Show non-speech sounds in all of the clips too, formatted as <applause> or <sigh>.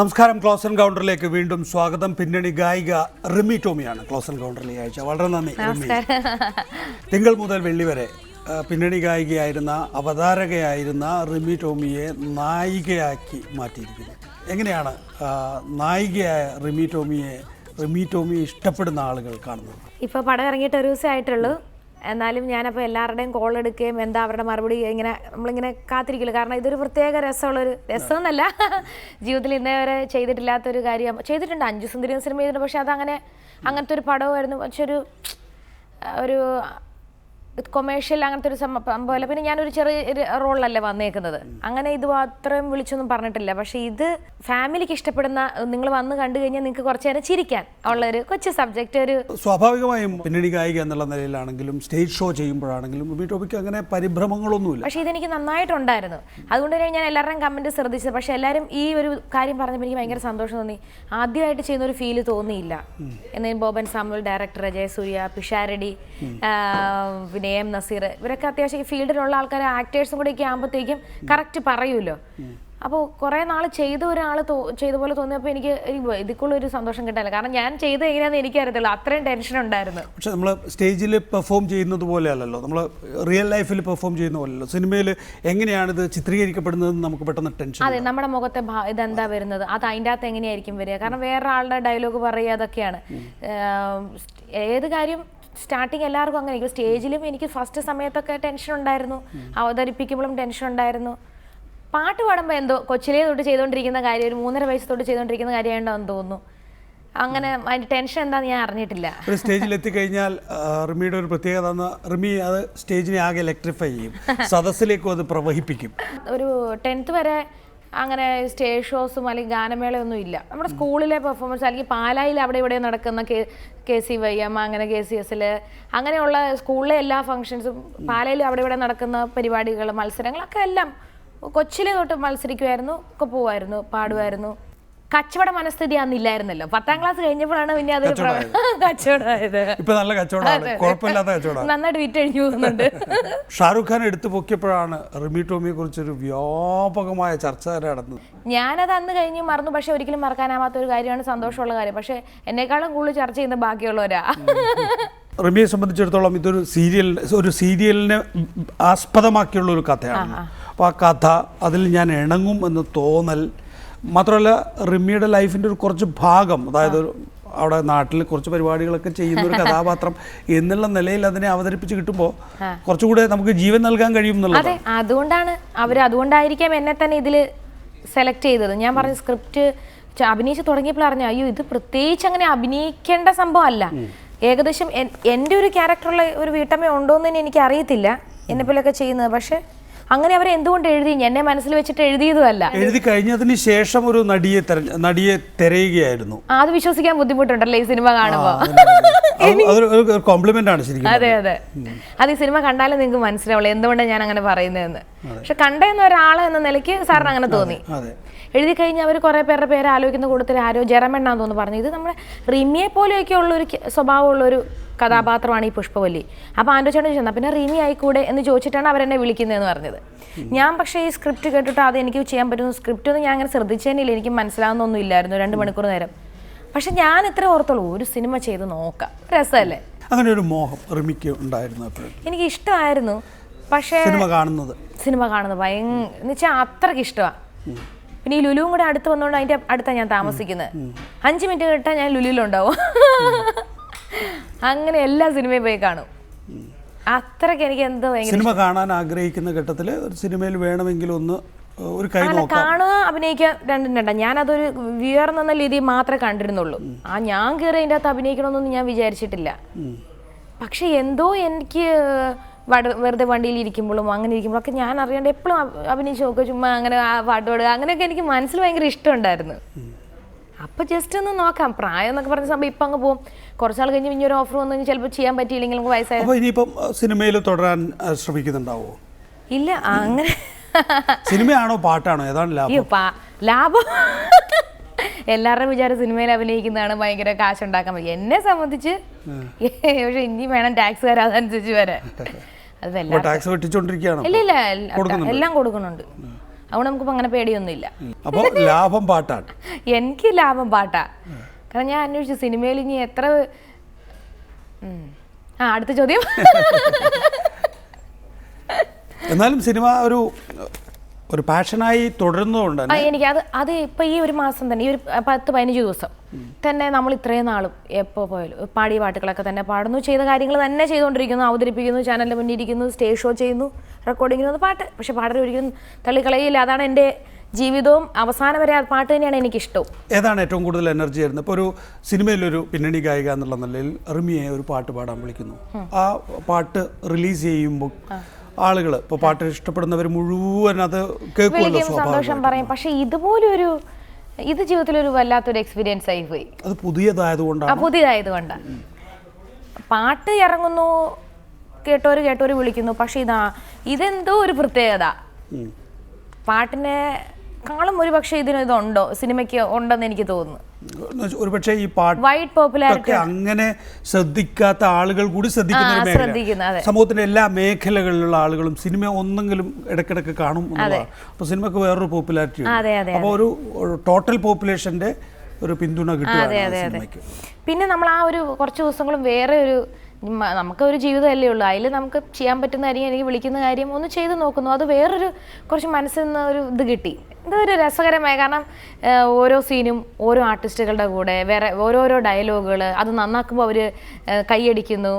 നമസ്കാരം close and കൗണ്ടറിലേക്ക് വീണ്ടും സ്വാഗതം. പിന്നണി ഗായിക റിമി ടോമിയാണ്. ക്ലോസ് ആൻഡ് കൗണ്ടറിൽ ഈ ആഴ്ച. വളരെ നന്ദി റിമി. തിങ്കൾ മുതൽ വെള്ളി വരെ പിന്നണി ഗായികയായിരുന്ന അവതാരകയായിരുന്ന റിമി ടോമിയെ നായികയാക്കി മാറ്റിയിരിക്കുന്നു. എങ്ങനെയാണ് നായികയായ റിമി ടോമിയെ റിമി ടോമിയെ ഇഷ്ടപ്പെടുന്ന ആളുകൾ കാണുന്നത്? ഇപ്പോൾ പടം ഇറങ്ങിയിട്ട് ഒരു ദിവസമേ ആയിട്ടുള്ളൂ. എന്നാലും ഞാനപ്പോൾ എല്ലാവരുടെയും കോൾ എടുക്കുകയും എന്താ അവരുടെ മറുപടി ഇങ്ങനെ നമ്മളിങ്ങനെ കാത്തിരിക്കില്ല. കാരണം ഇതൊരു പ്രത്യേക രസമുള്ളൊരു രസമെന്നല്ല. <laughs> ജീവിതത്തിൽ ഇന്നേ വരെ ചെയ്തിട്ടില്ലാത്തൊരു കാര്യം. ചെയ്തിട്ടുണ്ട്. അഞ്ചു സുന്ദരി സിനിമ ചെയ്തിട്ടുണ്ട്. പക്ഷെ അതങ്ങനെ അങ്ങനത്തെ ഒരു പടമായിരുന്നു. പക്ഷെ ഒരു ഒരു കൊമേഴ്ഷ്യൽ അങ്ങനത്തെ ഒരു സംഭവം പോലെ പിന്നെ ഞാനൊരു ചെറിയ റോളിലല്ലേ വന്നേക്കുന്നത്. അങ്ങനെ ഇത് അത്രയും വിളിച്ചൊന്നും പറഞ്ഞിട്ടില്ല. പക്ഷെ ഇത് ഫാമിലിക്ക് ഇഷ്ടപ്പെടുന്ന നിങ്ങൾ വന്ന് കണ്ടു കഴിഞ്ഞാൽ നിങ്ങൾക്ക് കുറച്ച് നേരം ചിരിക്കാൻ ഉള്ള ഒരു കൊച്ചു സബ്ജക്റ്റ് ഒരു സ്വാഭാവികമായും പിന്നണി ഗായിക എന്നുള്ള നിലയിലാണെങ്കിലും സ്റ്റേജ് ഷോ ചെയ്യുമ്പോഴാണെങ്കിലും ഈ ടോപ്പിക്ക് അങ്ങനെ പരിഭ്രമങ്ങളൊന്നുമില്ല. പക്ഷേ ഇതെനിക്ക് നന്നായിട്ടുണ്ടായിരുന്നു. അതുകൊണ്ട് തന്നെ ഞാൻ എല്ലാവരുടെയും കമന്റ് ശ്രദ്ധിച്ചത്. പക്ഷേ എല്ലാവരും ഈ ഒരു കാര്യം പറഞ്ഞപ്പോൾ എനിക്ക് ഭയങ്കര സന്തോഷം തോന്നി. ആദ്യമായിട്ട് ചെയ്യുന്ന ഒരു ഫീൽ തോന്നിയില്ല. എന്നതിന് ബോബൻ സാമുൽ ഡയറക്ടർ ജയസൂര്യ പിഷാരടി എം നസീർ. ഇവരൊക്കെ അത്യാവശ്യം ഈ ഫീൽഡിലുള്ള ആൾക്കാർ ആക്ടേഴ്സും കൂടെ ഒക്കെ ആകുമ്പോഴത്തേക്കും കറക്റ്റ് പറയൂല്ലോ അപ്പോൾ കുറേ നാൾ ചെയ്ത ഒരാൾ ചെയ്ത പോലെ തോന്നിയപ്പോൾ എനിക്ക് ഇതിക്കുള്ള ഒരു സന്തോഷം കിട്ടാനില്ല. കാരണം ഞാൻ ചെയ്ത് എങ്ങനെയാണെന്ന് എനിക്കറിയത്തില്ല. അത്രയും ടെൻഷൻ ഉണ്ടായിരുന്നു. പക്ഷേ നമ്മൾ സ്റ്റേജിൽ പെർഫോം ചെയ്യുന്നത് പോലെയല്ലല്ലോ നമ്മൾ റിയൽ ലൈഫിൽ പെർഫോം ചെയ്യുന്ന പോലെയല്ലോ സിനിമയിൽ എങ്ങനെയാണ് ഇത് ചിത്രീകരിക്കപ്പെടുന്നതെന്ന് നമുക്ക് പെട്ടെന്ന് ടെൻഷൻ അതെ നമ്മുടെ മുഖത്തെ ഇതെന്താ വരുന്നത്? അത് അതിന്റെ അകത്ത് എങ്ങനെയായിരിക്കും വരിക? കാരണം വേറെ ആളുടെ ഡയലോഗ് പറയുക അതൊക്കെയാണ്. ഏത് കാര്യം സ്റ്റാർട്ടിങ് എല്ലാവർക്കും അങ്ങനെ. സ്റ്റേജിലും എനിക്ക് ഫസ്റ്റ് സമയത്തൊക്കെ ടെൻഷൻ ഉണ്ടായിരുന്നു. അവതരിപ്പിക്കുമ്പോഴും ടെൻഷൻ ഉണ്ടായിരുന്നു. പാട്ട് പാടുമ്പോൾ എന്തോ കൊച്ചിലേ തൊട്ട് ചെയ്തുകൊണ്ടിരിക്കുന്ന കാര്യം ഒരു മൂന്നര വയസ്സ് തൊട്ട് ചെയ്തുകൊണ്ടിരിക്കുന്ന കാര്യമായിട്ടാണെന്ന് തോന്നുന്നു. അങ്ങനെ അതിന്റെ ടെൻഷൻ എന്താന്ന് ഞാൻ അറിഞ്ഞിട്ടില്ല. ഒരു സ്റ്റേജിൽ എത്തിക്കഴിഞ്ഞാൽ കഴിഞ്ഞാൽ റിമിയുടെ ഒരു പ്രത്യേകത റിമി അത് സ്റ്റേജിനെ ആകെ ഇലക്ട്രിഫൈ ചെയ്യും. <laughs> സദസ്സിലേക്കും അത് പ്രവഹിപ്പിക്കും. ഒരു ടെൻത്ത് വരെ അങ്ങനെ സ്റ്റേജ് ഷോസും അല്ലെങ്കിൽ ഗാനമേളയൊന്നും ഇല്ല. നമ്മുടെ സ്കൂളിലെ പെർഫോമൻസ് അല്ലെങ്കിൽ പാലായിൽ അവിടെ ഇവിടെ നടക്കുന്ന K K C Y M അങ്ങനെ കെ സി എസിൽ അങ്ങനെയുള്ള സ്കൂളിലെ എല്ലാ ഫംഗ്ഷൻസും പാലയിൽ അവിടെ ഇവിടെ നടക്കുന്ന പരിപാടികൾ മത്സരങ്ങളൊക്കെ എല്ലാം കൊച്ചിലെ തൊട്ട് മത്സരിക്കുമായിരുന്നു ഒക്കെ പോവായിരുന്നു പാടുമായിരുന്നു കച്ചവട മനസ്ഥിതി അന്നില്ലായിരുന്നല്ലോ പത്താം ക്ലാസ് കഴിഞ്ഞപ്പോഴാണ് പിന്നെ പ്ര- കച്ചവടമായത്. ഇപ്പൊ നല്ല കച്ചവടമാണ്. കുഴപ്പമില്ലാത്ത കച്ചവടം നന്നായിട്ട് വിറ്റഴിഞ്ഞു പോകുന്നുണ്ട്. ഷാറുഖ് ഖാൻ എടുത്തു പൊക്കിയപ്പോഴാണ് റിമി ടോമിയെ കുറിച്ചൊരു വ്യാപകമായ ചർച്ച നടന്നത്. ഞാനത് അന്ന് കഴിഞ്ഞ് മറന്നു. പക്ഷെ ഒരിക്കലും മറക്കാനാവാത്ത ഒരു കാര്യമാണ് സന്തോഷമുള്ള കാര്യം. പക്ഷെ എന്നെക്കാളും കൂടുതൽ ചർച്ച ചെയ്യുന്ന ബാക്കിയുള്ളവരാ. റിമിയെ സംബന്ധിച്ചിടത്തോളം ഇതൊരു സീരിയൽ ഒരു സീരിയലിനെ ആസ്പദമാക്കിയുള്ള ഒരു കഥയാണ്. അപ്പോൾ ആ കഥ അതിൽ ഞാൻ ഇണങ്ങും എന്ന് തോന്നൽ മാത്രമല്ല റിമിയുടെ ലൈഫിന്റെ ഒരു കുറച്ച് ഭാഗം അതായത് അവിടെ നാട്ടിൽ കുറച്ച് പരിപാടികളൊക്കെ ചെയ്യുന്ന ഒരു <laughs> കഥാപാത്രം എന്നുള്ള നിലയിൽ അതിനെ അവതരിപ്പിച്ച് കിട്ടുമ്പോൾ കുറച്ചുകൂടെ നമുക്ക് ജീവൻ നൽകാൻ കഴിയും എന്നുള്ളത്. അതെ അതുകൊണ്ടാണ് അവർ അതുകൊണ്ടായിരിക്കാം എന്നെ തന്നെ ഇതിൽ സെലക്ട് ചെയ്തത്. ഞാൻ പറഞ്ഞ സ്ക്രിപ്റ്റ് അഭിനയിച്ച് തുടങ്ങിയപ്പോൾ അറിഞ്ഞു അയ്യോ ഇത് പ്രത്യേകിച്ച് അങ്ങനെ അഭിനയിക്കേണ്ട സംഭവം അല്ല. ഏകദേശം എന്റെ ഒരു ക്യാരക്ടറുള്ള ഒരു വീട്ടമ്മ ഉണ്ടോ എന്ന് തന്നെ എനിക്ക് അറിയത്തില്ല എന്നെ ചെയ്യുന്നത്. പക്ഷെ അങ്ങനെ അവർ എന്തുകൊണ്ട് എഴുതി? എന്നെ മനസ്സിൽ വെച്ചിട്ട് എഴുതിയതുമല്ല. എഴുതി കഴിഞ്ഞതിന് ശേഷം ഒരു നടിയെ നടിയെ തിരയുകയായിരുന്നു. അത് വിശ്വസിക്കാൻ ബുദ്ധിമുട്ടുണ്ടല്ലോ ഈ സിനിമ കാണുമ്പോൾ അതൊരു കോംപ്ലിമെന്റ് ആണ് ശരിക്കും അതെ അതെ. അത് ഈ സിനിമ കണ്ടാലേ നിങ്ങൾക്ക് മനസ്സിലാവുള്ളൂ എന്തുകൊണ്ടാണ് ഞാൻ അങ്ങനെ പറയുന്നതെന്ന് പക്ഷെ കണ്ടെന്ന ഒരാൾ എന്ന നിലയ്ക്ക് സാറിന് അങ്ങനെ തോന്നി. അതെ. എഴുതി കഴിഞ്ഞാൽ അവർ കുറേ പേരുടെ പേര് ആലോചിക്കുന്ന കൂട്ടത്തിൽ ആരോ ജെറമെണ്ണാന്ന് തോന്നുന്നു പറഞ്ഞു. ഇത് നമ്മുടെ റിമിയെ പോലെയൊക്കെ ഉള്ളൊരു സ്വഭാവമുള്ളൊരു കഥാപാത്രമാണ് ഈ പുഷ്പവല്ലി. അപ്പോൾ ആൻഡോ ചേട്ടൻ ചെന്നാൽ പിന്നെ റിമി ആയിക്കൂടെ? എന്ന് ചോദിച്ചിട്ടാണ് അവരെന്നെ വിളിക്കുന്നതെന്ന് പറഞ്ഞത്. ഞാൻ പക്ഷേ ഈ സ്ക്രിപ്റ്റ് കേട്ടിട്ട് അത് എനിക്ക് ചെയ്യാൻ പറ്റുന്നു സ്ക്രിപ്റ്റ് ഒന്നും ഞാൻ അങ്ങനെ ശ്രദ്ധിച്ചേനില്ല. എനിക്ക് മനസ്സിലാവുന്നൊന്നും ഇല്ലായിരുന്നു രണ്ട് മണിക്കൂർ നേരം. പക്ഷെ ഞാൻ ഇത്ര ഓർത്തുള്ളൂ ഒരു സിനിമ ചെയ്ത് നോക്കാം. രസമല്ലേ? അങ്ങനെ ഒരു മോഹം റിമിക്ക് ഉണ്ടായിരുന്നു എനിക്ക് ഇഷ്ടമായിരുന്നു. പക്ഷേ സിനിമ കാണുന്നത്. സിനിമ കാണുന്നത് ഭയങ്കര എന്ന് വെച്ചാൽ അത്രയ്ക്ക് ഇഷ്ടമാണ് പിന്നെ ഈ ലുലുവും കൂടെ അടുത്ത് വന്നോണ്ട് അതിന്റെ അടുത്താണ് ഞാൻ താമസിക്കുന്നത് അഞ്ച് മിനിറ്റ് കിട്ടാൻ ഞാൻ ലുലുവിലുണ്ടാവും. അങ്ങനെ എല്ലാ സിനിമയും പോയി കാണും. അത്രയ്ക്ക് എനിക്ക് എന്തോ സിനിമ കാണാൻ ആഗ്രഹിക്കുന്ന ഘട്ടത്തിൽ ഒരു സിനിമയിൽ വേണമെങ്കിൽ ഒന്ന് ഒരു കൈ കാണുക അഭിനയിക്കുക രണ്ടും രണ്ടാ. ഞാനതൊരു വ്യൂയർ എന്ന രീതിയിൽ മാത്രമേ കണ്ടിരുന്നുള്ളൂ. ആ ഞാൻ കയറി അതിന്റെ അകത്ത് അഭിനയിക്കണമെന്നൊന്നും ഞാൻ വിചാരിച്ചിട്ടില്ല. പക്ഷെ എന്തോ എനിക്ക് വെറുതെ വണ്ടിയിൽ ഇരിക്കുമ്പോഴും അങ്ങനെ ഇരിക്കുമ്പോഴും ഒക്കെ ഞാൻ അറിയാണ്ട് എപ്പോഴും അഭിനയിച്ച് നോക്കുക ചുമ്മാ അങ്ങനെ ആ പാട്ട് പാടുക. അങ്ങനെയൊക്കെ എനിക്ക് മനസ്സിൽ ഭയങ്കര ഇഷ്ടമുണ്ടായിരുന്നു. അപ്പൊ ജസ്റ്റ് ഒന്ന് നോക്കാം. പ്രായം എന്നൊക്കെ പറഞ്ഞ സംഭവം ഇപ്പം അങ്ങ് പോകും കുറച്ചാൾ കഴിഞ്ഞ് ഇനി ഒരു ഓഫർ വന്നു കഴിഞ്ഞാൽ ചിലപ്പോൾ ചെയ്യാൻ പറ്റിയില്ലെങ്കിൽ നമുക്ക് വയസ്സായിരുന്നു അപ്പോൾ ഇനിയിപ്പം സിനിമയിൽ തുടരാൻ ശ്രമിക്കുന്നുണ്ടാവോ? ഇല്ല അങ്ങനെ സിനിമയാണോ പാട്ടാണോ? ഏതാണ് ലാഭം? എല്ലാവരുടെ ലാഭം. എല്ലാവരുടെയും വിചാരം സിനിമയിൽ അഭിനയിക്കുന്നതാണ് ഭയങ്കര കാശുണ്ടാക്കാൻ പറ്റും എന്നെ സംബന്ധിച്ച് <laughs> പക്ഷെ ഇനി വേണം ടാക്സ് അതനുസരിച്ച് വരാൻ. <laughs> അപ്പോൾ ടാക്സ് വെട്ടിച്ചുകൊണ്ടിരിക്കുകയാണോ ഇല്ല ഇല്ല എല്ല- കൊടുക്കുന്നുണ്ട്. അതുകൊണ്ട് നമുക്കിപ്പോൾ അങ്ങനെ പേടിയൊന്നുമില്ല. അപ്പോൾ ലാഭം പാട്ടാണ്. എനിക്ക് ലാഭം പാട്ടാ. കാരണം ഞാൻ അന്വേഷിച്ചു സിനിമയിൽ ഇനി എത്ര ആ അടുത്ത ചോദ്യം. എന്നാലും സിനിമ ഒരു ഒരു പാഷനായി തുടരുന്നതുകൊണ്ട് എനിക്ക് അത് അത് ഇപ്പൊ ഈ ഒരു മാസം തന്നെ ഈ ഒരു പത്ത് പതിനഞ്ച് ദിവസം. തന്നെ നമ്മൾ ഇത്രയും നാളും എപ്പോൾ പോയാലും പാടിയ പാട്ടുകളൊക്കെ തന്നെ പാടുന്നു ചെയ്ത കാര്യങ്ങൾ തന്നെ ചെയ്തുകൊണ്ടിരിക്കുന്നു അവതരിപ്പിക്കുന്നു ചാനലിൽ മുന്നിൽ ഇരിക്കുന്നു സ്റ്റേജ് ഷോ ചെയ്യുന്നു റെക്കോർഡിങ്ങിന് പാട്ട്. പക്ഷെ പാടൽ ഒരിക്കലും തള്ളിക്കളയില്ല അതാണ് എന്റെ ജീവിതവും. അവസാനം വരെ ആ പാട്ട് തന്നെയാണ് എനിക്കിഷ്ടവും. ഏതാണ് ഏറ്റവും കൂടുതൽ എനർജി ആയിരുന്നു ഇപ്പോൾ ഒരു സിനിമയിലൊരു പിന്നണി ഗായിക എന്നുള്ള നിലയിൽ റിമിയെ ഒരു പാട്ട് പാടാൻ വിളിക്കുന്നു. ആ പാട്ട് റിലീസ് ചെയ്യുമ്പോൾ ആളുകൾ ഇപ്പോൾ പാട്ട് ഇഷ്ടപ്പെടുന്നവർ മുഴുവൻ അത് കേൾക്കുമല്ലോ സന്തോഷം പറയും. പക്ഷേ ഇതുപോലൊരു ഇത് ജീവിതത്തിൽ ഒരു വല്ലാത്തൊരു എക്സ്പീരിയൻസ് ആയി പോയി. അത് പുതിയതായതുകൊണ്ടാണ്. ആ പുതിയതായതുകൊണ്ട്. പാട്ട് ഇറങ്ങുന്നു കേട്ടോര് കേട്ടോര് വിളിക്കുന്നു പക്ഷെ ഇതാ ഇതെന്തോ ഒരു പ്രത്യേകത. പാട്ടിനെ കാളും ഒരു പക്ഷേ ഇതിന് ഇതുണ്ടോ? സിനിമയ്ക്ക് ഉണ്ടെന്ന് എനിക്ക് തോന്നുന്നു. ഒരുപക്ഷെ ഈ പാട്ട് വൈഡ് പോപ്പുലാരിറ്റി ഒക്കെ അങ്ങനെ ശ്രദ്ധിക്കാത്ത ആളുകൾ കൂടി ശ്രദ്ധിക്കുന്ന ഒരു മേഖല സമൂഹത്തിന്റെ എല്ലാ മേഖലകളിലുള്ള ആളുകളും സിനിമ ഒന്നെങ്കിലും ഇടയ്ക്കിടയ്ക്ക് കാണും എന്നുള്ളതാണ്. അപ്പോൾ സിനിമക്ക് വേറൊരു പോപ്പുലാരിറ്റി അപ്പോൾ ഒരു ടോട്ടൽ പോപ്പുലേഷന്റെ ഒരു പിന്തുണ കിട്ടും പിന്നെ നമ്മൾ ആ ഒരു കുറച്ച് ദിവസങ്ങളും വേറെ ഒരു നമുക്ക് ഒരു ജീവിതമല്ലേ ഉള്ളൂ. അതിൽ നമുക്ക് ചെയ്യാൻ പറ്റുന്ന കാര്യം എനിക്ക് വിളിക്കുന്ന കാര്യം ഒന്ന് ചെയ്ത് നോക്കുന്നു. അത് വേറൊരു കുറച്ച് മനസ്സിൽ നിന്ന് ഒരു ഇത് കിട്ടി. ഇതൊരു രസകരമായ കാരണം ഓരോ സീനും ഓരോ ആർട്ടിസ്റ്റുകളുടെ കൂടെ വേറെ ഓരോരോ ഡയലോഗുകൾ അത് നന്നാക്കുമ്പോൾ അവർ കൈയടിക്കുന്നു.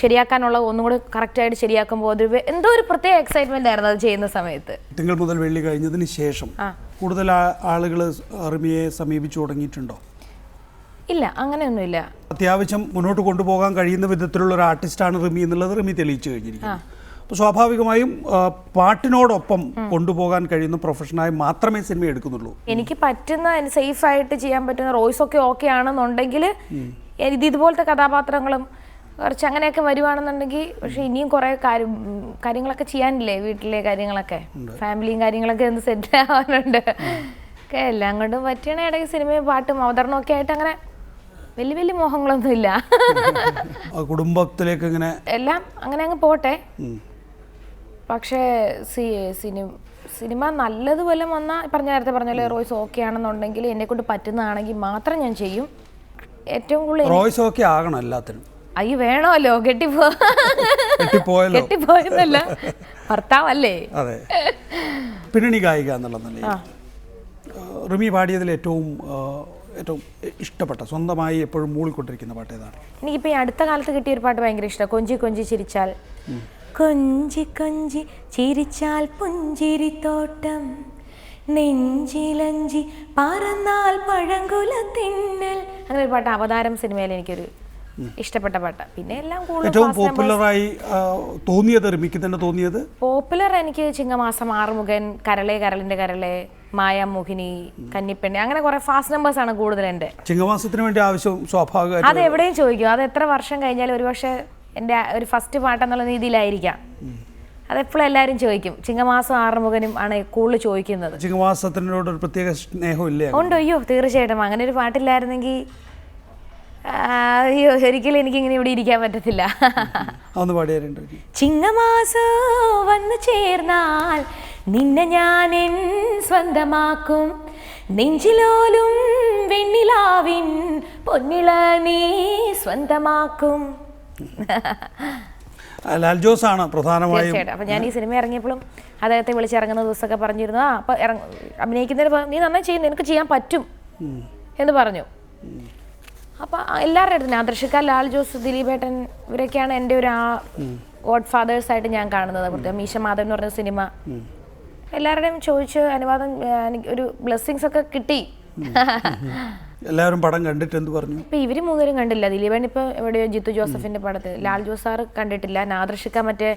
ശരിയാക്കാനുള്ള ഒന്നും കൂടെ കറക്റ്റായിട്ട് ശരിയാക്കുമ്പോൾ അതൊരു എന്തോ ഒരു പ്രത്യേക എക്സൈറ്റ്മെന്റ് ആയിരുന്നു അത് ചെയ്യുന്ന സമയത്ത്. തിങ്കൾ മുതൽ വെള്ളി കഴിഞ്ഞതിന് ശേഷം കൂടുതൽ ആളുകൾ അറിമിയെ സമീപിച്ചു തുടങ്ങിയിട്ടുണ്ടോ? ഇല്ല അങ്ങനെയൊന്നുമില്ല. അത്യാവശ്യം മുന്നോട്ട് കൊണ്ടുപോകാൻ കഴിയുന്ന വിധത്തിലുള്ള ഒരു ആർട്ടിസ്റ്റാണ് റിമി എന്നുള്ളത് റിമി തെളിയിച്ചു കഴിഞ്ഞിരിക്കുന്നു. അപ്പോൾ സ്വാഭാവികമായും പാട്ടിനോടൊപ്പം കൊണ്ടുപോകാൻ കഴിയുന്ന പ്രൊഫഷനായി മാത്രമേ സിനിമ എടുക്കുന്നുള്ളൂ. എനിക്ക് പറ്റുന്ന സേഫ് ആയിട്ട് ചെയ്യാൻ പറ്റുന്ന റോയ്സ് ഒക്കെ ഓക്കെ ആണെന്നുണ്ടെങ്കിൽ ഇത് ഇതുപോലത്തെ കഥാപാത്രങ്ങളും കുറച്ച് അങ്ങനെയൊക്കെ വരുവാണെന്നുണ്ടെങ്കിൽ പക്ഷെ ഇനിയും കുറെ കാര്യം കാര്യങ്ങളൊക്കെ ചെയ്യാനില്ലേ വീട്ടിലെ കാര്യങ്ങളൊക്കെ? ഫാമിലിയും കാര്യങ്ങളൊക്കെ ഒന്ന് സെറ്റ് ആവാനുണ്ട് ഒക്കെ എല്ലാം കൊണ്ടും പറ്റണ ഇടയ്ക്ക് സിനിമയും പാട്ടും അവതരണമൊക്കെ ആയിട്ട് അങ്ങനെ വലിയ വലിയ മോഹങ്ങളൊന്നും ഇല്ല കുടുംബത്തിലേക്ക് ഇങ്ങനെ എല്ലാം അങ്ങനെ അങ്ങ് പോട്ടെ. പക്ഷേ സിനിമ സിനിമ നല്ലതുപോലെ വന്നാൽ പറഞ്ഞ നേരത്തെ പറഞ്ഞ റോയ്സ് ഓക്കെ ആണെന്നുണ്ടെങ്കിൽ എന്നെ കൊണ്ട് പറ്റുന്നതാണെങ്കിൽ മാത്രം ഞാൻ ചെയ്യും. ഏറ്റവും കൂടുതൽ റോയ്സ് ഓക്കെ ആകണം എല്ലാത്തിനും. അയ്യോ വേണമല്ലോ കെട്ടിപ്പോ കെട്ടിപ്പോയെന്നല്ല. ഭർത്താവല്ലേ? അതെ. പിന്നണി ഗായിക എന്നുള്ള നിലയിൽ റിമി പാടിയതിൽ ഏറ്റവും ഏറ്റവും ഇഷ്ടപ്പെട്ട സ്വന്തമായി എപ്പോഴും മൂളിക്കൊണ്ടിരിക്കുന്ന പാട്ട് ഏതാണ് എനിക്കിപ്പോൾ ഈ അടുത്ത കാലത്ത് കിട്ടിയ ഒരു പാട്ട് ഭയങ്കര ഇഷ്ടമാണ് കൊഞ്ചി കൊഞ്ചി ചിരിച്ചാൽ. കൊഞ്ചി കൊഞ്ചി ചിരിച്ചാൽ പുഞ്ചിരിത്തോട്ടം നെഞ്ചിലഞ്ചി പറന്നാൽ പഴങ്കുല തിന്നൽ. അങ്ങനെ ഒരു പാട്ട് അവതാരം സിനിമയിൽ എനിക്കൊരു ഇഷ്ടപ്പെട്ട പാട്ട്. പിന്നെ എല്ലാം ഏറ്റവും പോപ്പുലറായി തോന്നിയത് റിമിക്ക് തന്നെ തോന്നിയത്? പോപ്പുലർ എനിക്ക് ചിങ്ങമാസം ആറുമുഖൻ കരളെ കരളിന്റെ കരളെ മായാമോഹിനി കന്നിപ്പെണ്ണി അങ്ങനെ കുറെ ഫാസ്റ്റ് നമ്പേഴ്സ് ആണ് കൂടുതൽ എന്റെ ചിങ്ങമാസത്തിന് വേണ്ടി ആവശ്യം സ്വാഭാവികം അത് എവിടെയും ചോദിക്കും. അത് എത്ര വർഷം കഴിഞ്ഞാലും ഒരുപക്ഷെ എന്റെ ഒരു ഫസ്റ്റ് പാട്ടെന്നുള്ള രീതിയിലായിരിക്കാം. അതെപ്പോഴും എല്ലാവരും ചോദിക്കും. ചിങ്ങമാസം ആറുമുഖനും ആണ് കൂടുതൽ ചോദിക്കുന്നത്. ചിങ്ങമാസത്തിനോട് ഒരു പ്രത്യേക സ്നേഹമില്ലേ ഉണ്ട്. അയ്യോ തീർച്ചയായിട്ടും. അങ്ങനെ ഒരു പാട്ടില്ലായിരുന്നെങ്കിൽ അയ്യോ ഒരിക്കലും എനിക്കിങ്ങനെ ഇവിടെ ഇരിക്കാൻ പറ്റത്തില്ല. ചിങ്ങമാസോ വന്നു ചേർന്നാൽ നിന്നെ ഞാൻ എൻ സ്വന്തമാക്കും. നെഞ്ചിലോലും വെണ്ണിലാവിൻ പൊന്നിള നീ സ്വന്തമാക്കും. ലാൽ ജോസ് ആണ് പ്രധാനമായും അപ്പൊ ഞാൻ ഈ സിനിമ ഇറങ്ങിയപ്പോഴും അദ്ദേഹത്തെ വിളിച്ചിറങ്ങുന്ന ദിവസമൊക്കെ പറഞ്ഞിരുന്നു. ആ അപ്പം ഇറങ്ങ അഭിനയിക്കുന്നതിന് നീ നന്നായി ചെയ്യുന്നു നിനക്ക് ചെയ്യാൻ പറ്റും എന്ന് പറഞ്ഞു. അപ്പം എല്ലാവരുടെ അടുത്തും ആദർശിക്ക ലാൽ ജോസ് ദിലീപേട്ടൻ ഇവരൊക്കെയാണ് എന്റെ ഒരു ആ ഗോഡ് ഫാദേഴ്സ് ആയിട്ട് ഞാൻ കാണുന്നത്. മീശ മാധവൻ എന്ന് പറഞ്ഞ സിനിമ. എല്ലാവരുടെയും ചോദിച്ച് അനുവാദം എനിക്ക് ഒരു ബ്ലെസ്സിങ്സ് ഒക്കെ കിട്ടി. എല്ലാവരും പടം കണ്ടിട്ട് എന്ത് പറഞ്ഞു? ഇപ്പൊ ഇവർ മൂന്നുപേരും കണ്ടില്ല. ദിലീപൻ ഇപ്പൊ എവിടെയോ ജിത്തു ജോസഫിന്റെ പടത്തിൽ ലാൽ ജോസ് സാറ് കണ്ടിട്ടില്ല. നാദർഷിക്ക മറ്റേ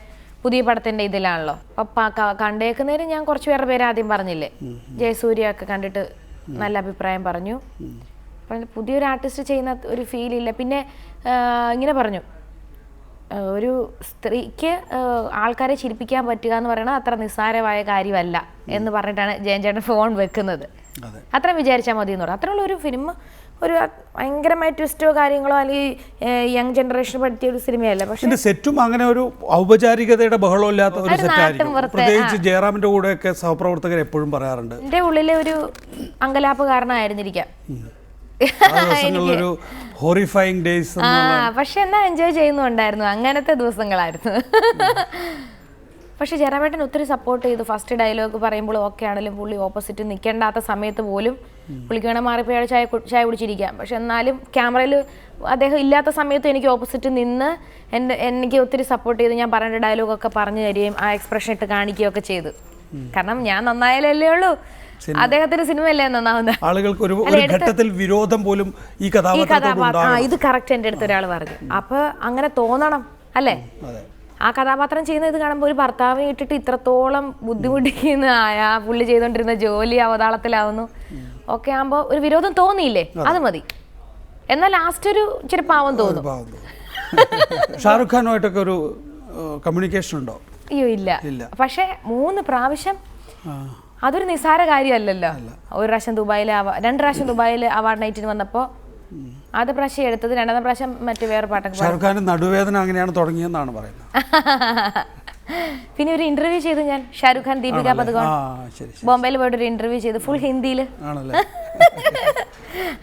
പുതിയ പടത്തിന്റെ ഇതിലാണല്ലോ. അപ്പൊ കണ്ടേക്കുന്നതിന് ഞാൻ കുറച്ച് പേരുടെ പേര് ആദ്യം പറഞ്ഞില്ലേ? ജയസൂര്യ ഒക്കെ കണ്ടിട്ട് നല്ല അഭിപ്രായം പറഞ്ഞു. പുതിയൊരു ആർട്ടിസ്റ്റ് ചെയ്യുന്ന ഒരു ഫീൽ ഇല്ല. പിന്നെ ഇങ്ങനെ പറഞ്ഞു. ഒരു സ്ത്രീക്ക് ആൾക്കാരെ ചിരിപ്പിക്കാൻ പറ്റുക എന്ന് പറയുന്നത് അത്ര നിസ്സാരമായ കാര്യമല്ല എന്ന് പറഞ്ഞിട്ടാണ് ജയൻ ചേട്ടൻ ഫോൺ വെക്കുന്നത്. അത്ര വിചാരിച്ചാൽ മതി എന്ന് പറയും. അത്രയുള്ള ഒരു ഫിലിം ഒരു ഭയങ്കരമായ ട്വിസ്റ്റോ കാര്യങ്ങളോ അല്ലെങ്കിൽ യങ് ജനറേഷൻ പറ്റിയ ഒരു സിനിമയല്ല പക്ഷേ സെറ്റും അങ്ങനെ ഒരു ഔപചാരികതയുടെ ബഹളം ഇല്ലാത്ത ഒരു സെറ്റായിരിക്കും പ്രത്യേകിച്ച് ജയറാമിന്റെ കൂടെയൊക്കെ സഹപ്രവർത്തകർ എപ്പോഴും പറയാറുണ്ട്. എന്റെ ഉള്ളിലെ ഒരു അങ്കലാപ്പ് കാരണമായിരുന്നിരിക്കാം. ദിവസങ്ങളിലൊരു <laughs> ഹോറിഫൈങ് ഡേയ്സ് ആ പക്ഷെ എന്നാ എൻജോയ് ചെയ്യുന്നുണ്ടായിരുന്നു. അങ്ങനത്തെ ദിവസങ്ങളായിരുന്നു. <laughs> പക്ഷെ ജയറാമേട്ടൻ ഒത്തിരി സപ്പോർട്ട് ചെയ്തു. ഫസ്റ്റ് ഡയലോഗ് പറയുമ്പോൾ ഓക്കെ ആണെങ്കിലും പുള്ളി ഓപ്പോസിറ്റ് നിൽക്കേണ്ടാത്ത സമയത്ത് പോലും പുള്ളിക്ക് വേണം മാറിപ്പോയി അയാൾ ചായ ചായ കുടിച്ചിരിക്കാം പക്ഷെ എന്നാലും ക്യാമറയിൽ അദ്ദേഹം ഇല്ലാത്ത സമയത്ത് എനിക്ക് ഓപ്പോസിറ്റ് നിന്ന് എന്റെ എനിക്ക് ഒത്തിരി സപ്പോർട്ട് ചെയ്ത്. ഞാൻ പറഞ്ഞ ഡയലോഗൊക്കെ പറഞ്ഞു തരികയും ആ എക്സ്പ്രഷൻ ഇട്ട് കാണിക്കുകയൊക്കെ ചെയ്തു. കാരണം ഞാൻ നന്നായാലല്ലേ ഉള്ളൂ. അദ്ദേഹത്തിന്റെ സിനിമയല്ലേ നന്നാവുന്നത്. ആളുകൾക്ക് ഒരു ഘട്ടത്തിൽ വിരോധം പോലും ഈ കഥാപാത്രം ഇത് കറക്റ്റ് എന്റെ അടുത്ത് ഒരാൾ പറഞ്ഞു. അപ്പൊ അങ്ങനെ തോന്നണം അല്ലേ? ആ കഥാപാത്രം ചെയ്യുന്ന ഇത് കാണുമ്പോൾ ഒരു ഭർത്താവ് ഇട്ടിട്ട് ഇത്രത്തോളം ബുദ്ധിമുട്ടിക്കുന്ന ആ പുള്ളി ചെയ്തുകൊണ്ടിരുന്ന ജോലി അവതാളത്തിലാവുന്നു. ഒക്കെ ആകുമ്പോൾ ഒരു വിരോധം തോന്നിയില്ലേ? അത്. മതി. എന്നാൽ ലാസ്റ്റ് ഒരു ഇച്ചിരി പാവം തോന്നും. <laughs> ഷാറുഖ് ഖാനുമായിട്ടൊക്കെ ഒരു കമ്മ്യൂണിക്കേഷൻ ഉണ്ടോ? അയ്യോ ഇല്ല. പക്ഷേ മൂന്ന് പ്രാവശ്യം അതൊരു നിസ്സാര കാര്യമല്ലല്ലോ. ഒരു പ്രാവശ്യം ദുബായിൽ രണ്ട് പ്രാവശ്യം ദുബായിൽ അവാർഡ് നൈറ്റിന് വന്നപ്പോൾ ആദ്യ പ്രാവശ്യം എടുത്തത് രണ്ടാമത്തെ പ്രാവശ്യം മറ്റു വേറെ പാട്ടൊക്കെ നടുവേദന അങ്ങനെയാണ് തുടങ്ങിയെന്നാണ് പറയുന്നത്. <laughs> പിന്നെ ഒരു ഇന്റർവ്യൂ ചെയ്തു ഞാൻ. ഷാരൂഖ് ഖാൻ ദീപിക ശരി ബോംബെയിൽ പോയിട്ട് ഒരു ഇന്റർവ്യൂ ചെയ്തു. ഫുൾ ഹിന്ദിയിൽ <laughs>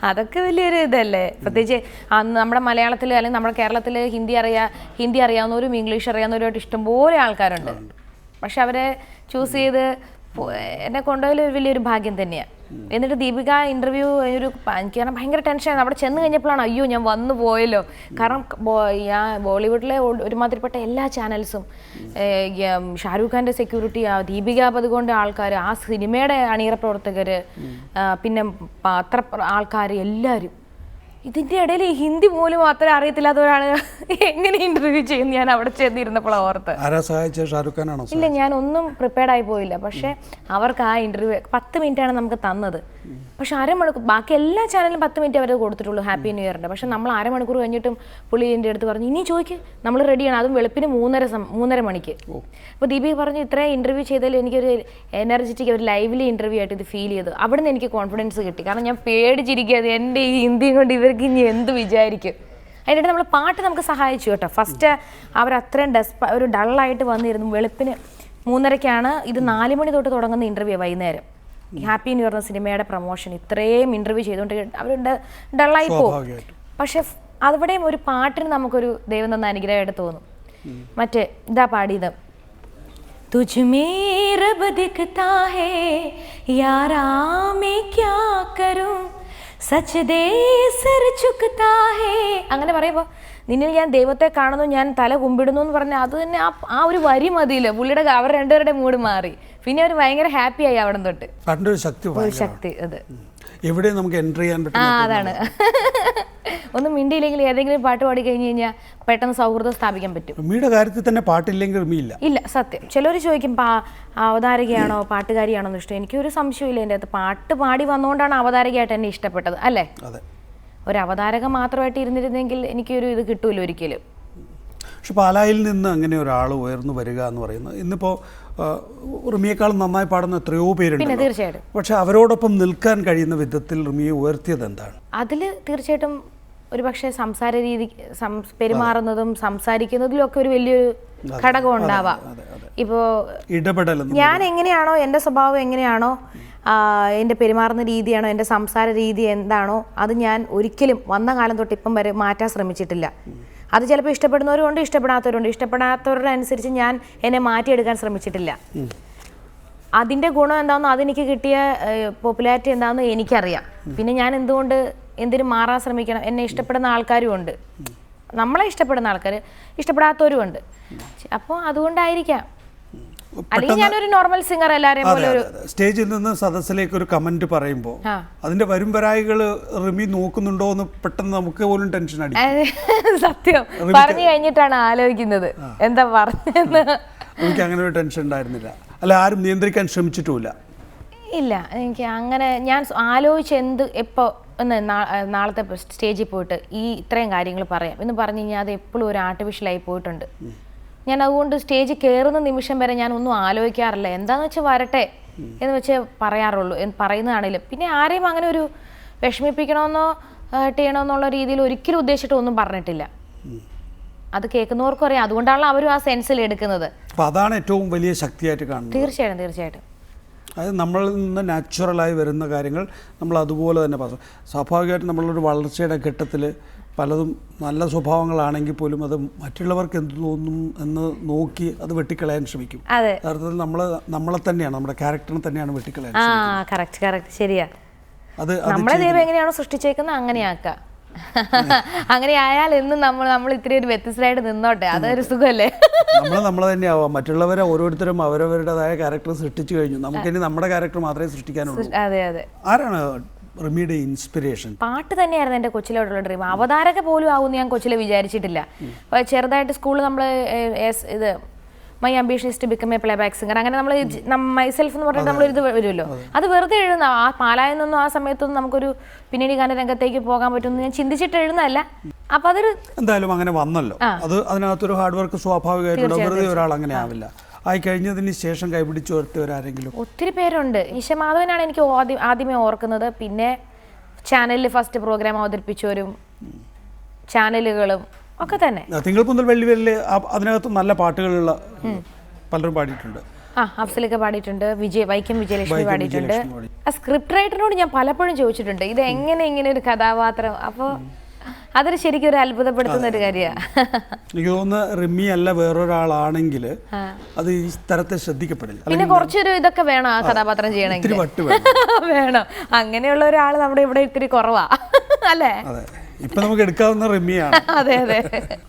അതൊക്കെ വലിയൊരു ഇതല്ലേ? പ്രത്യേകിച്ച് അന്ന് നമ്മുടെ മലയാളത്തിൽ അല്ലെങ്കിൽ നമ്മുടെ കേരളത്തിൽ ഹിന്ദി അറിയാ ഹിന്ദി അറിയാവുന്നവരും ഇംഗ്ലീഷ് അറിയാവുന്നവരുമായിട്ട് ഇഷ്ടംപോലെ ആൾക്കാരുണ്ട്. പക്ഷെ അവരെ ചൂസ് ചെയ്ത് എന്നെ കൊണ്ടുപോയാൽ ഒരു വലിയൊരു ഭാഗ്യം തന്നെയാണ് എന്നിട്ട് ദീപിക ഇന്റർവ്യൂ ഒരു എനിക്ക് കാരണം ഭയങ്കര ടെൻഷനാണ് അവിടെ ചെന്ന് കഴിഞ്ഞപ്പോഴാണ് അയ്യോ ഞാൻ വന്നു പോയല്ലോ. കാരണം ഞാൻ ബോളിവുഡിലെ ഒരുമാതിരിപ്പെട്ട എല്ലാ ചാനൽസും ഷാരൂഖ് ഖാന്റെ സെക്യൂരിറ്റി ആ ദീപിക പതുകൊണ്ട് ആൾക്കാർ ആ സിനിമയുടെ അണിയറ പ്രവർത്തകർ പിന്നെ പത്ര ആൾക്കാർ എല്ലാവരും ഇതിന്റെ ഇടയിൽ ഈ ഹിന്ദി പോലും മാത്രമേ അറിയത്തില്ലാത്ത ഒരാൾ എങ്ങനെ ഇന്റർവ്യൂ ചെയ്യും ഞാൻ അവിടെ ചെന്നിരുന്നപ്പോൾ ഓർത്ത്. ആരാ സഹായിച്ച ഷാറുഖ് ഖാനാണോ ഇല്ല ഞാൻ ഒന്നും പ്രിപ്പയർഡ് ആയി പോയില്ല. പക്ഷേ അവർക്ക് ആ ഇന്റർവ്യൂ പത്ത് മിനിറ്റ് ആണ് നമുക്ക് തന്നത്. പക്ഷെ അരമണിക്കൂർ ബാക്കി എല്ലാ ചാനലും പത്ത് മിനിറ്റ് അവരത് കൊടുത്തിട്ടുള്ളൂ. ഹാപ്പി ന്യൂ ഇയറിന്റെ പക്ഷെ നമ്മൾ അരമണിക്കൂർ കഴിഞ്ഞിട്ടും പുള്ളി എന്റെ അടുത്ത് പറഞ്ഞു ഇനി ചോദിക്ക് നമ്മൾ റെഡിയാണ് അതും വെളുപ്പിന് മൂന്നര മൂന്നര മണിക്ക്. അപ്പോൾ ദീപിക പറഞ്ഞു ഇത്രയും ഇന്റർവ്യൂ ചെയ്തതിൽ എനിക്കൊരു എനർജറ്റിക് ഒരു ലൈവ്ലി ഇന്റർവ്യൂ ആയിട്ട് ഇത് ഫീൽ ചെയ്തു. അവിടെ നിന്ന് എനിക്ക് കോൺഫിഡൻസ് കിട്ടി. കാരണം ഞാൻ പേടിച്ചിരിക്കുകയത് എന്റെ ഈ ഹിന്ദിയും കൊണ്ട് ഇവർക്ക് ഇനി എന്ത് വിചാരിക്കും? അതിനിടെ നമ്മൾ പാട്ട് നമുക്ക് സഹായിച്ചു കേട്ടോ. ഫസ്റ്റ് അവർ അത്രയും ഡെസ്പ ഒരു ഡള്ളായിട്ട് വന്നിരുന്നു. വെളുപ്പിന് മൂന്നരയ്ക്കാണ് ഇത് നാല് മണി തൊട്ട് തുടങ്ങുന്ന ഇന്റർവ്യൂ വൈകുന്നേരം. ഹാപ്പി ന്യൂ ഇയർ എന്ന സിനിമയുടെ പ്രൊമോഷൻ ഇത്രയും ഇൻ്റർവ്യൂ ചെയ്തുകൊണ്ട് അവർ ഡള്ളായി പോകും സ്വാഭാവികമായിട്ടും പക്ഷെ ഫ്- അവിടെയും ഒരു പാട്ടിന് നമുക്കൊരു ദൈവം തന്ന അനുഗ്രഹമായിട്ട് തോന്നും മറ്റേ ഇതാ പാടിയത് तुझ में रब दिखता है यारा मैं क्या करूं സച്ച് ദേ സർ ചുക്താ ഹേ അങ്ങനെ പറയുമ്പോൾ നിന്നിൽ ഞാൻ ദൈവത്തെ കാണുന്നു ഞാൻ തല കുമ്പിടുന്നു എന്ന് പറഞ്ഞാൽ അത് തന്നെ ആ ആ ഒരു വരി മതിയില്ല പുള്ളിയുടെ അവർ രണ്ടുപേരുടെ മൂഡ് മാറി പിന്നെ അവർ ഭയങ്കര ഹാപ്പി ആയി അവിടെ തൊട്ട്. പണ്ടൊരു ശക്തി ശക്തി അത്. എവിടെ നമുക്ക് എൻട്രി ചെയ്യാൻ ആ പറ്റും അതാണ്. <laughs> ഒന്നും മിണ്ടിയില്ലെങ്കിൽ ഏതെങ്കിലും പാട്ട് പാടി കഴിഞ്ഞ് കഴിഞ്ഞാൽ പെട്ടെന്ന് സൗഹൃദം സ്ഥാപിക്കാൻ പറ്റും. റിമിയുടെ കാര്യത്തിൽ തന്നെ പാട്ടില്ലെങ്കിൽ റിമിയില്ല ഇല്ല സത്യം. ചിലർ ചോദിക്കും പാ അവതാരകയാണോ പാട്ടുകാരിയാണോ എന്ന് ഇഷ്ടം? എനിക്കൊരു സംശയമില്ല എന്റെ അകത്ത്. പാട്ട് പാടി വന്നുകൊണ്ടാണ് അവതാരകയായിട്ട് എന്നെ ഇഷ്ടപ്പെട്ടത് അല്ലേ? ഒരു അവതാരക മാത്രമായിട്ട് ഇരുന്നിരുന്നെങ്കിൽ എനിക്കൊരു ഇത് കിട്ടൂല ഒരിക്കലും. പക്ഷെ പാലായിൽ നിന്ന് അങ്ങനെ ഒരാൾ ഉയർന്നു വരിക എന്ന് പറയുന്നത് ഇന്നിപ്പോൾ റിമിയേക്കാളും നന്നായി പാടുന്ന എത്രയോ പേരുണ്ട് തീർച്ചയായിട്ടും. പക്ഷെ അവരോടൊപ്പം നിൽക്കാൻ കഴിയുന്ന വിധത്തിൽ റിമിയെ ഉയർത്തിയത് എന്താണ്? അതിൽ തീർച്ചയായിട്ടും ഒരു പക്ഷേ സംസാര രീതി പെരുമാറുന്നതും സംസാരിക്കുന്നതിലും ഒക്കെ ഒരു വലിയൊരു ഘടകം ഉണ്ടാവാം. ഇപ്പോൾ ഞാൻ എങ്ങനെയാണോ എന്റെ സ്വഭാവം എങ്ങനെയാണോ എന്റെ പെരുമാറുന്ന രീതിയാണോ എന്റെ സംസാര രീതി എന്താണോ അത് ഞാൻ ഒരിക്കലും വന്ന കാലം തൊട്ട് ഇപ്പം വരെ മാറ്റാൻ ശ്രമിച്ചിട്ടില്ല. അത് ചിലപ്പോൾ ഇഷ്ടപ്പെടുന്നവരുണ്ട് ഇഷ്ടപ്പെടാത്തവരുണ്ട്. ഇഷ്ടപ്പെടാത്തവരുടെ അനുസരിച്ച് ഞാൻ എന്നെ മാറ്റിയെടുക്കാൻ ശ്രമിച്ചിട്ടില്ല. അതിന്റെ ഗുണം എന്താണെന്ന് അതെനിക്ക് കിട്ടിയ പോപ്പുലാരിറ്റി എന്താണെന്ന് എനിക്കറിയാം. പിന്നെ ഞാൻ എന്തുകൊണ്ട് എന്തിനും മാറാൻ ശ്രമിക്കണം? എന്നെ ഇഷ്ടപ്പെടുന്ന ആൾക്കാരും ഉണ്ട്. നമ്മളെ ഇഷ്ടപ്പെടുന്ന ആൾക്കാർ ഇഷ്ടപ്പെടാത്തവരും ഉണ്ട്. അപ്പോൾ അതുകൊണ്ടായിരിക്കാം. ഞാനൊരു നോർമൽ സിംഗർ പോലെ ഒരു. സ്റ്റേജിൽ നിന്ന് സദസ്സിലേക്ക് ഒരു കമന്റ് പറയുമ്പോൾ അതിന്റെ വരും വരായികൾ റിമി നോക്കുന്നുണ്ടോ എന്ന് പെട്ടെന്ന് നമുക്ക് പോലും ടെൻഷൻ അടി <laughs> സത്യം. പറഞ്ഞു കഴിഞ്ഞിട്ടാണ് ആലോചിക്കുന്നത്. എന്താ പറഞ്ഞെന്ന്. എനിക്ക് അങ്ങനെ ഒരു ടെൻഷൻ ഉണ്ടായിരുന്നില്ല. അല്ല ആരും നിയന്ത്രിക്കാൻ ശ്രമിച്ചിട്ടുമില്ല. ഇല്ല എനിക്ക് അങ്ങനെ ഞാൻ ആലോചിച്ച് എന്ത് എപ്പോൾ ഒന്ന് നാളത്തെ സ്റ്റേജിൽ പോയിട്ട് ഈ ഇത്രയും കാര്യങ്ങൾ പറയാം എന്ന് പറഞ്ഞു കഴിഞ്ഞാൽ അത് എപ്പോഴും ഒരു ആർട്ടിഫിഷ്യലായി പോയിട്ടുണ്ട്. ഞാൻ അതുകൊണ്ട് സ്റ്റേജ് കയറുന്ന നിമിഷം വരെ ഞാൻ ഒന്നും ആലോചിക്കാറില്ല. എന്താന്ന് വെച്ചാൽ വരട്ടെ എന്ന് വെച്ചേ പറയാറുള്ളൂ. പറയുന്നതാണെങ്കിലും. പിന്നെ ആരെയും അങ്ങനെ ഒരു വിഷമിപ്പിക്കണമെന്നോ ഹേർട്ട് ചെയ്യണമെന്നുള്ള രീതിയിൽ ഒരിക്കലും ഉദ്ദേശിച്ചിട്ട് ഒന്നും പറഞ്ഞിട്ടില്ല. അത് കേൾക്കുന്നവർക്കും അറിയാം. അതുകൊണ്ടാണല്ലോ അവരും ആ സെൻസിൽ എടുക്കുന്നത്. അപ്പോൾ അതാണ് ഏറ്റവും വലിയ ശക്തിയായിട്ട് കാണുന്നത്. തീർച്ചയായിട്ടും തീർച്ചയായിട്ടും. അതായത് നമ്മളിൽ നിന്ന് നാച്ചുറലായി വരുന്ന കാര്യങ്ങൾ നമ്മൾ അതുപോലെ തന്നെ പറഞ്ഞു സ്വാഭാവികമായിട്ടും നമ്മളൊരു വളർച്ചയുടെ ഘട്ടത്തിൽ പലതും നല്ല സ്വഭാവങ്ങളാണെങ്കിൽ പോലും അത് മറ്റുള്ളവർക്ക് എന്ത് തോന്നും എന്ന് നോക്കി അത് വെട്ടിക്കളയാൻ ശ്രമിക്കും. അതായത് യഥാർത്ഥത്തിൽ നമ്മൾ നമ്മളെ തന്നെയാണ് നമ്മുടെ ക്യാരക്ടറിനെ തന്നെയാണ് വെട്ടിക്കളയാൻ ആ കറക്റ്റ് കറക്റ്റ് ശരിയാ. അത് അത് നമ്മളെ ദൈവം എങ്ങനെയാണോ സൃഷ്ടിച്ചേക്കുന്നത് അങ്ങനെയാക്കാം. അങ്ങനെ ആയാൽ എന്നും നമ്മൾ നമ്മൾ ഇത്തിരി ഒരു വ്യത്യസ്തരായിട്ട് നിന്നോട്ടെ. അതൊരു സുഖമല്ലേ? നമ്മൾ നമ്മൾ തന്നെയാവാം. മറ്റുള്ളവരെ ഓരോരുത്തരും അവരവരുടേതായ ക്യാരക്ടർ സൃഷ്ടിച്ചു കഴിഞ്ഞു. നമുക്കിനി നമ്മുടെ ക്യാരക്ടർ മാത്രമേ സൃഷ്ടിക്കാനുള്ളൂ. അതെ അതെ. ആരാണ് റിമിയുടെ ഇൻസ്പിറേഷൻ പാട്ട് തന്നെയായിരുന്നു എന്റെ കൊച്ചിലോട്ടുള്ള ഡ്രീം അവതാരക പോലും ആവുമെന്ന് ഞാൻ കൊച്ചിലെ വിചാരിച്ചിട്ടില്ല. അപ്പോൾ ചെറുതായിട്ട് സ്കൂളിൽ നമ്മൾ ഇത് my ambition is to become a playback singer അങ്ങനെ നമ്മൾ മൈസെൽഫ് എന്ന് പറഞ്ഞിട്ട് നമ്മളൊരു ഇത് വരുമല്ലോ. അത്. വെറുതെ എഴുതുന്ന ആ പാലായിൽ നിന്നും ആ സമയത്തൊന്നും നമുക്കൊരു പിന്നീട് ഗാന രംഗത്തേക്ക് പോകാൻ പറ്റുമെന്ന് ഞാൻ ചിന്തിച്ചിട്ട് എഴുതുന്നതല്ല. അപ്പം അതൊരു എന്തായാലും അങ്ങനെ വന്നല്ലോ. അത് അതിനകത്തൊരു ഹാർഡ് വർക്ക് സ്വാഭാവികമായിട്ടുണ്ടോ. വെറുതെ ഒരാൾ അങ്ങനെ ആവില്ല. ആയി കഴിഞ്ഞതിന് ശേഷം കൈപിടിച്ചു വരുത്തിയവരാരെങ്കിലും ഒത്തിരി പേരുണ്ട്. ഈശമാധവനാണ് എനിക്ക് ആദ്യം ആദ്യമേ ഓർക്കുന്നത്. പിന്നെ ചാനലിൽ ഫസ്റ്റ് പ്രോഗ്രാം അവതരിപ്പിച്ചവരും ചാനലുകളും ഒക്കെ തന്നെ. തിങ്കൾ മുതൽ വെള്ളി വരെ അതിനകത്ത് നല്ല പാട്ടുകളുള്ള പലരും പാടിയിട്ടുണ്ട്. ആ അഫ്സലൊക്കെ പാടിയിട്ടുണ്ട്. വിജയ് വൈക്കം വിജയലക്ഷ്മി പാടിയിട്ടുണ്ട്. ആ സ്ക്രിപ്റ്റ് റൈറ്ററിനോട് ഞാൻ പലപ്പോഴും ചോദിച്ചിട്ടുണ്ട് ഇത് എങ്ങനെ ഇങ്ങനെ ഒരു കഥാപാത്രം? അപ്പോൾ അതൊരു ശരിക്കും ഒരു അത്ഭുതപ്പെടുത്തുന്ന ഒരു കാര്യമാണ്. എനിക്ക് തോന്നുന്നു റിമി അല്ല വേറൊരാളാണെങ്കിൽ അത് ഈ തരത്തെ ശ്രദ്ധിക്കപ്പെടില്ല. പിന്നെ കുറച്ചൊരു ഇതൊക്കെ വേണം ആ കഥാപാത്രം ചെയ്യണമെങ്കിൽ. <laughs> വേണം. അങ്ങനെയുള്ള ഒരാൾ നമ്മുടെ ഇവിടെ ഇത്തിരി കുറവാ. <laughs> അല്ലേ? ഇപ്പൊ നമുക്ക് എടുക്കാവുന്ന റിമിയാണ്. <laughs> അതെ അതെ.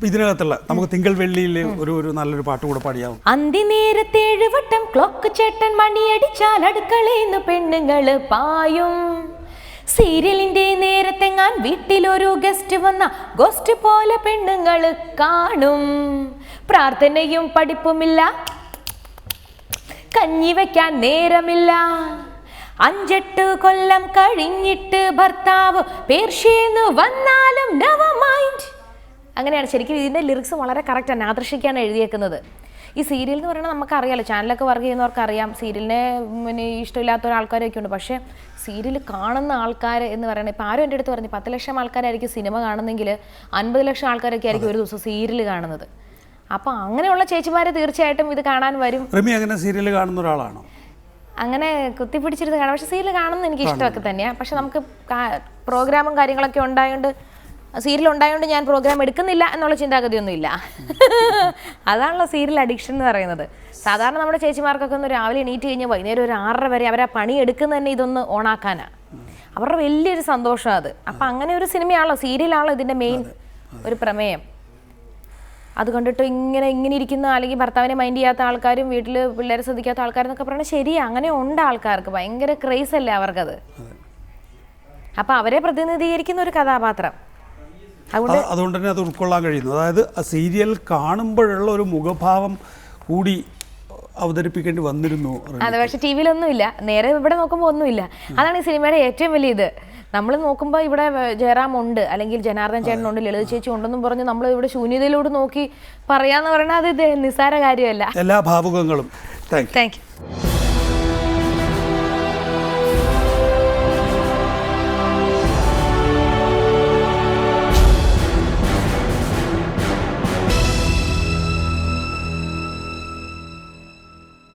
ഇതിനകത്തുള്ള നമുക്ക് തിങ്കൾ വെള്ളിയിൽ ഒരു ഒരു നല്ലൊരു പാട്ട് കൂടെ പാടിയാവും. അന്തിനേരത്തെ ഏഴുവട്ടം ക്ലോക്ക് ചേട്ടൻ മണിയടിച്ചാൽ അടുക്കളയിന്ന് പെണ്ണുങ്ങൾ പായും. സീരിയലിന്റെ നേരത്തെ നേരത്തെങ്ങാൻ വീട്ടിലൊരു ഗസ്റ്റ് വന്ന ഗോസ്റ്റ് പോലെ പെണ്ണുങ്ങൾ കാണും. പ്രാർത്ഥനയും പഠിപ്പുമില്ല. കഞ്ഞി വെക്കാൻ നേരമില്ല. അഞ്ചെട്ട് കൊല്ലം കഴിഞ്ഞിട്ട് ഭർത്താവ് പേർഷ്യന്ന് വന്നാലും മൈൻഡ് അങ്ങനെയാണ് ശരിക്കും ഇതിന്റെ ലിറിക്സ് വളരെ കറക്റ്റാണ് ആദർശിക്കാണ് എഴുതിയേക്കുന്നത്. ഈ സീരിയൽ എന്ന് പറയുന്നത് നമുക്കറിയാലോ ചാനലൊക്കെ വർക്ക് ചെയ്യുന്നവർക്കറിയാം. സീരിയലിനെ പിന്നെ ഇഷ്ടമില്ലാത്ത ആൾക്കാരൊക്കെ ഉണ്ട് പക്ഷേ സീരിയൽ കാണുന്ന ആൾക്കാർ എന്ന് പറയുന്നത് ഇപ്പോൾ ആരും എന്റെ അടുത്ത് പറഞ്ഞു പത്ത് ലക്ഷം ആൾക്കാരായിരിക്കും സിനിമ കാണുന്നെങ്കിൽ അൻപത് ലക്ഷം ആൾക്കാരൊക്കെ ആയിരിക്കും ഒരു ദിവസം സീരിയൽ കാണുന്നത്. അപ്പോൾ അങ്ങനെയുള്ള ചേച്ചിമാരെ തീർച്ചയായിട്ടും ഇത് കാണാൻ വരും. റിമി അങ്ങനെ സീരിയൽ കാണുന്ന ഒരാളാണോ? അങ്ങനെ കുത്തിപ്പിടിച്ചിരുന്ന് കാണാം. പക്ഷെ സീരിയൽ കാണുന്നത് എനിക്ക് ഇഷ്ടമൊക്കെ തന്നെയാണ് പക്ഷെ നമുക്ക് പ്രോഗ്രാമും കാര്യങ്ങളൊക്കെ ഉണ്ടായതുകൊണ്ട് സീരിയൽ ഉണ്ടായതുകൊണ്ട് ഞാൻ പ്രോഗ്രാം എടുക്കുന്നില്ല എന്നുള്ള ചിന്താഗതിയൊന്നുമില്ല. അതാണല്ലോ സീരിയൽ അഡിക്ഷൻ എന്ന് പറയുന്നത്. സാധാരണ നമ്മുടെ ചേച്ചിമാർക്കൊക്കെ ഒന്ന് രാവിലെ എണീറ്റ് കഴിഞ്ഞാൽ വൈകുന്നേരം ഒരു ആറര വരെ അവർ ആ പണി എടുക്കുന്ന തന്നെ ഇതൊന്ന് ഓണാക്കാനാണ് അവരുടെ വലിയൊരു സന്തോഷം അത്. അപ്പം അങ്ങനെ ഒരു സിനിമയാണല്ലോ സീരിയലാണല്ലോ ഇതിന്റെ മെയിൻ ഒരു പ്രമേയം. അത് കണ്ടിട്ട് ഇങ്ങനെ ഇങ്ങനെ ഇരിക്കുന്ന അല്ലെങ്കിൽ ഭർത്താവിനെ മൈൻഡ് ചെയ്യാത്ത ആൾക്കാരും വീട്ടിൽ പിള്ളേരെ ശ്രദ്ധിക്കാത്ത ആൾക്കാരെന്നൊക്കെ പറഞ്ഞാൽ ശരി അങ്ങനെ ഉണ്ട് ആൾക്കാർക്ക്. ഭയങ്കര ക്രേസ് അല്ലേ അവർക്കത്. അപ്പം അവരെ പ്രതിനിധീകരിക്കുന്ന ഒരു കഥാപാത്രം. അതുകൊണ്ട് അത് അതുകൊണ്ട് തന്നെ അത് ഉൾക്കൊള്ളാൻ കഴിയുന്നു. അതായത് സീരിയൽ കാണുമ്പോഴുള്ള ഒരു മുഖഭാവം കൂടി അവതരിപ്പിക്കേണ്ടി വന്നിരുന്നു. അതെ പക്ഷെ ടി വിയിലൊന്നുമില്ല നേരെ ഇവിടെ നോക്കുമ്പോൾ ഒന്നുമില്ല. അതാണ് ഈ സിനിമയുടെ ഏറ്റവും വലിയ ഇത്. നമ്മൾ നോക്കുമ്പോൾ ഇവിടെ ജയറാം ഉണ്ട്. അല്ലെങ്കിൽ ജനാർദ്ദൻ ചേട്ടൻ ഉണ്ട് ലളിത ചേച്ചി ഉണ്ടെന്നും പറഞ്ഞ് നമ്മൾ ഇവിടെ ശൂന്യതയിലൂടെ നോക്കി പറയാന്ന് പറയുന്നത് അത് നിസ്സാര കാര്യമല്ല. എല്ലാ ഭാവുകങ്ങളും. Thank you